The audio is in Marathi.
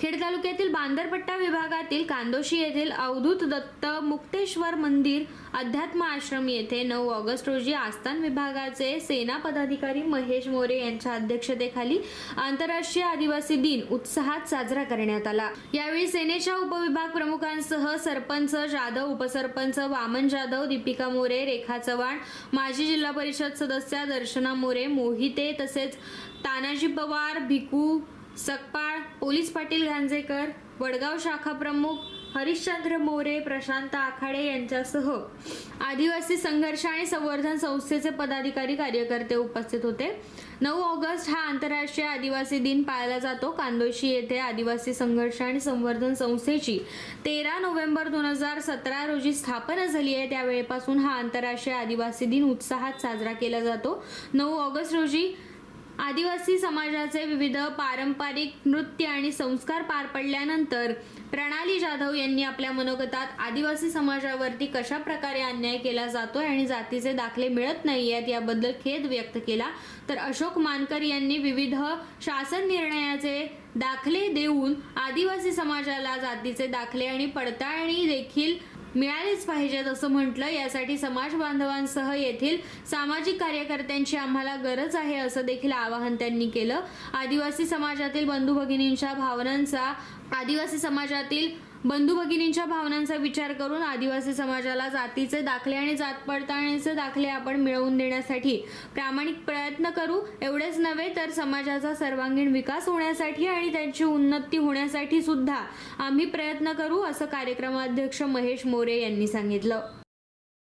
खेड तालुक्यातील बांदरपट्टा विभागातील कांदोशी येथील अवधूत दत्त मुक्तेश्वर मंदिर अध्यात्म आश्रम येथे नऊ ऑगस्ट रोजी आस्थान विभागाचे सेना पदाधिकारी महेश मोरे यांच्या अध्यक्षतेखाली आंतरराष्ट्रीय आदिवासी दिन उत्साहात साजरा करण्यात आला. यावेळी सेनेच्या उपविभाग प्रमुखांसह सरपंच जाधव उपसरपंच वामन जाधव दीपिका मोरे रेखा चव्हाण माजी जिल्हा परिषद सदस्या दर्शना मोरे मोहिते तसेच तानाजी पवार भिकू सकपाळ पोलीस पाटील गांजेकर वडगाव शाखा प्रमुख हरिश्चंद्र मोरे प्रशांत आखाडे यांच्यासह आदिवासी संघर्ष आणि संवर्धन संस्थेचे पदाधिकारी कार्यकर्ते उपस्थित होते. नऊ ऑगस्ट हा आंतरराष्ट्रीय आदिवासी दिन पाळला जातो. कांदोशी येथे आदिवासी संघर्ष आणि संवर्धन संस्थेची तेरा नोव्हेंबर दोन हजार सतरा रोजी स्थापना झाली आहे. त्यावेळेपासून हा आंतरराष्ट्रीय आदिवासी दिन उत्साहात साजरा केला जातो. नऊ ऑगस्ट रोजी आदिवासी समाजाचे विविध पारंपरिक नृत्य आणि संस्कार पार पडल्यानंतर प्रणाली जाधव यांनी आपल्या मनोगतात आदिवासी समाजावरती कशा प्रकारे अन्याय केला जातोय आणि जातीचे दाखले मिळत नाही आहेत याबद्दल खेद व्यक्त केला तर अशोक मानकर यांनी विविध शासन निर्णयाचे दाखले देऊन आदिवासी समाजाला जातीचे दाखले आणि पडताळणी देखील मिळालीच पाहिजेत असं म्हटलं. यासाठी समाज बांधवांसह येथील सामाजिक कार्यकर्त्यांची आम्हाला गरज आहे असं देखील आवाहन त्यांनी केलं. आदिवासी समाजातील बंधू भगिनींच्या भावनांचा आदिवासी समाजातील बंधू भगिनींच्या भावनांचा विचार करून आदिवासी समाजाला जातीचे दाखले आणि जात पडताळणीचे दाखले आपण मिळवून देण्यासाठी प्रामाणिक प्रयत्न करू. एवढेच नव्हे तर समाजाचा सर्वांगीण विकास होण्यासाठी आणि त्यांची उन्नती होण्यासाठी सुद्धा आम्ही प्रयत्न करू असं कार्यक्रमाध्यक्ष महेश मोरे यांनी सांगितलं.